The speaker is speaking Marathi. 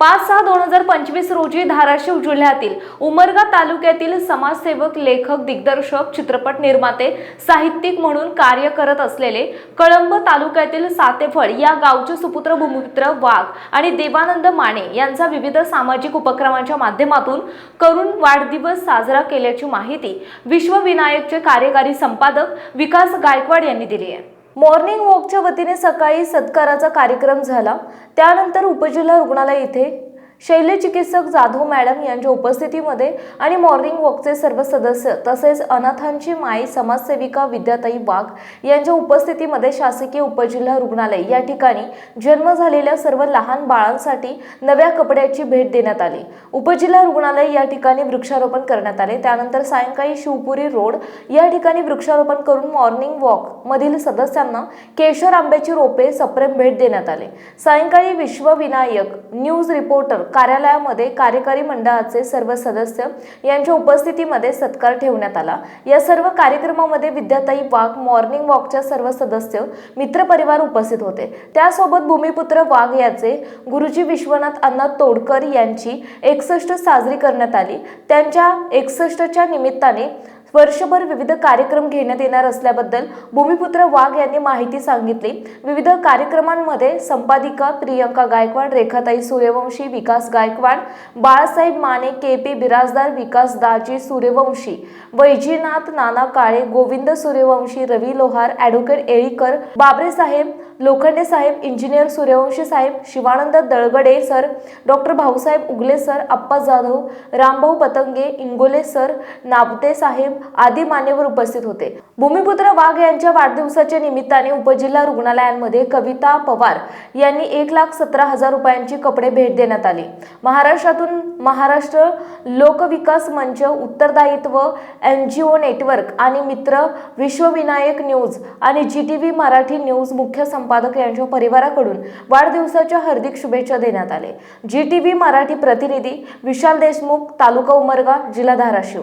पाच सहा दोन हजार पंचवीस रोजी धाराशिव जिल्ह्यातील उमरगा तालुक्यातील समाजसेवक लेखक दिग्दर्शक चित्रपट निर्माते साहित्यिक म्हणून कार्य करत असलेले कळंब तालुक्यातील सातेफळ या गावचे सुपुत्र भूमिपुत्र वाघ आणि देवानंद माने यांचा विविध सामाजिक उपक्रमांच्या माध्यमातून करून वाढदिवस साजरा केल्याची माहिती विश्वविनायकचे कार्यकारी संपादक विकास गायकवाड यांनी दिली आहे. मॉर्निंग वॉकच्या वतीने सकाळी सत्काराचा कार्यक्रम झाला. त्यानंतर उपजिल्हा रुग्णालय इथे शैल्यचिकित्सक जाधव मॅडम यांच्या उपस्थितीमध्ये आणि मॉर्निंग वॉकचे सर्व सदस्य तसेच अनाथांची माई समाजसेविका विद्याताई वाघ यांच्या उपस्थितीमध्ये शासकीय उपजिल्हा रुग्णालय या ठिकाणी जन्म झालेल्या सर्व लहान बाळांसाठी नव्या कपड्याची भेट देण्यात आली. उपजिल्हा रुग्णालय या ठिकाणी वृक्षारोपण करण्यात आले. त्यानंतर सायंकाळी शिवपुरी रोड या ठिकाणी वृक्षारोपण करून मॉर्निंग वॉक मधील सदस्यांना केशर आंब्याची रोपे सप्रेम भेट देण्यात आले. सायंकाळी विश्वविनायक न्यूज रिपोर्टर कार्यालयामध्ये कार्यकारी मंडळाचे सर्व सदस्य यांच्या उपस्थितीमध्ये सत्कार ठेवण्यात आला. या सर्व कार्यक्रमामध्ये विद्याताई वाघ मॉर्निंग वॉकच्या सर्व सदस्य मित्रपरिवार उपस्थित होते. त्यासोबत भूमिपुत्र वाघ याचे गुरुजी विश्वनाथ अण्णा तोडकर यांची एकसष्ट साजरी करण्यात आली. त्यांच्या एकसष्टच्या निमित्ताने वर्षभर विविध कार्यक्रम घेण्यात येणार असल्याबद्दल भूमिपुत्र वाघ यांनी माहिती सांगितली. विविध कार्यक्रमांमध्ये संपादिका Priyanka Gaikwad Rekhatai Suryavanshi Vikas Gaikwad Balasaheb Mane K P Birajdar Vikas Daji Suryavanshi Vaijinath Nana Kale Govind Suryavanshi Ravi Lohar advocate Elikar Babare saheb Lokhande saheb engineer Suryavanshi saheb Shivanand Dalgade sir doctor Bhausaheb Ugale sir Appa Jadhav Rambhau Patange Ingole sir Nabate saheb आदी मान्यवर उपस्थित होते. भूमिपुत्र वाघ यांच्या वाढदिवसाच्या निमित्ताने उपजिल्हा रुग्णालयांमध्ये कविता पवार यांनी एक लाख सतरा हजार रुपयांची कपडे भेट देण्यात आली. महाराष्ट्रातून महाराष्ट्र लोकविकास मंच उत्तरदायित्व एन जी ओ नेटवर्क आणि मित्र विश्वविनायक न्यूज आणि G T V Marathi news मुख्य संपादक यांच्या परिवाराकडून वाढदिवसाच्या हार्दिक शुभेच्छा देण्यात आले. जी टी व्ही मराठी प्रतिनिधी विशाल देशमुख तालुका उमरगा जिल्हा धाराशिव.